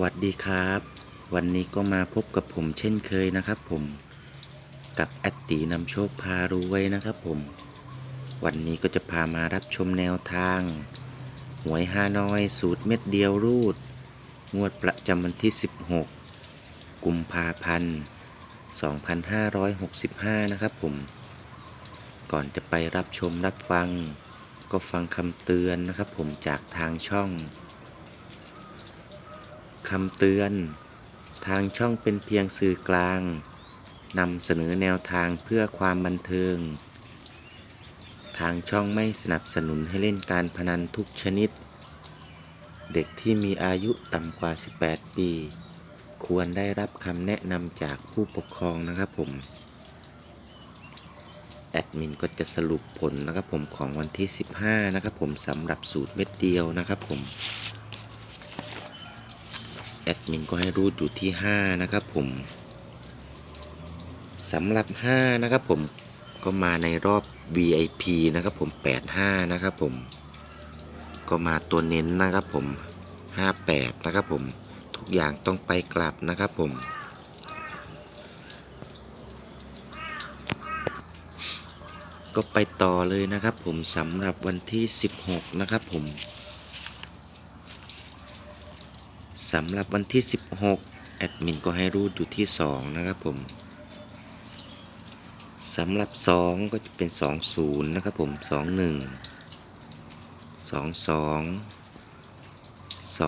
วัสดีครับ วันนี้ก็มาพบกับผมเช่นเคยนะครับผมกับแอตตีนำโชคพารวยนะครับผม วันนี้ก็จะพามารับชมแนวทาง หวยฮานอยสูตรเม็ดเดียวรูด งวดประจำวันที่ 16 กุมภาพันธ์ 2565 นะครับผม ก่อนจะไปรับชมรับฟัง ก็ฟังคำเตือนนะครับผมจากทางช่อง คำเตือน ทางช่องเป็นเพียงสื่อกลางนำเสนอแนวทางเพื่อความบันเทิง ทางช่องไม่สนับสนุนให้เล่นการพนันทุกชนิด เด็กที่มีอายุต่ำกว่า 18 ปี ควรได้รับคำแนะนำจากผู้ปกครองนะครับผม แอดมินก็จะสรุปผลนะครับผมของวันที่ 15 นะครับผมสำหรับสูตรเม็ดเดียวนะครับผม แอดมินก็ให้รูดอยู่ที่ 5 นะครับผมสำหรับ 5 นะครับผมก็มาในรอบ VIP นะครับผม 85 นะครับผม ก็มาตัวเน้นนะครับผม 58 นะครับผม ทุกอย่างต้องไปกลับนะครับผมก็ไปต่อเลยนะครับผมสำหรับวันที่ 16 นะครับผม สำหรับวันที่ 16 แอดมินก็ให้รูดอยู่ที่ 2 นะครับผมสำหรับ 2 ก็จะเป็น 20 นะครับผม 21 22 23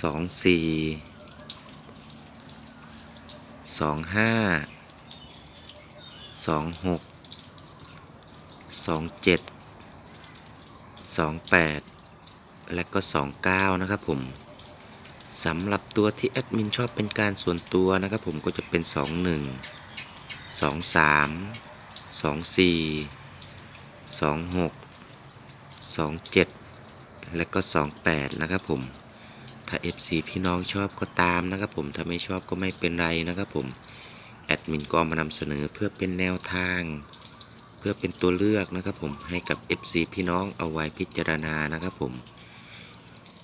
24 25 26 27 28 และก็ 29 นะครับผมสำหรับตัวที่แอดมินชอบเป็นการส่วนตัวนะครับผมก็จะเป็น 21 23 24 26 27 และก็ 28 นะครับผมถ้า FC พี่น้องชอบก็ตามนะครับผมถ้าไม่ชอบก็ไม่เป็นไรนะครับผมแอดมินก็มานำเสนอเพื่อเป็นแนวทางเพื่อเป็นตัวเลือกนะครับผมให้กับ FC พี่น้องเอาไว้พิจารณานะครับผม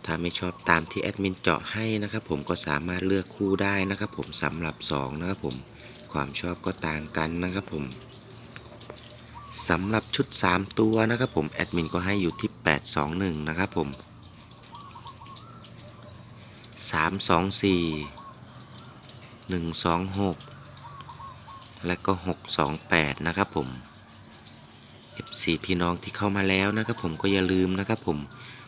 ถ้าไม่ชอบตามที่แอดมินเจาะให้นะครับผมก็สามารถเลือกคู่ได้นะครับผมสำหรับ 2 นะครับผมความชอบก็ต่างกันนะครับผมสำหรับชุด 3 ตัวนะครับผมแอดมินก็ให้อยู่ที่ 821 นะครับผม 324 126 และก็ 628 นะครับผม FC พี่น้องที่เข้ามาแล้วนะครับผมก็อย่าลืมนะครับผม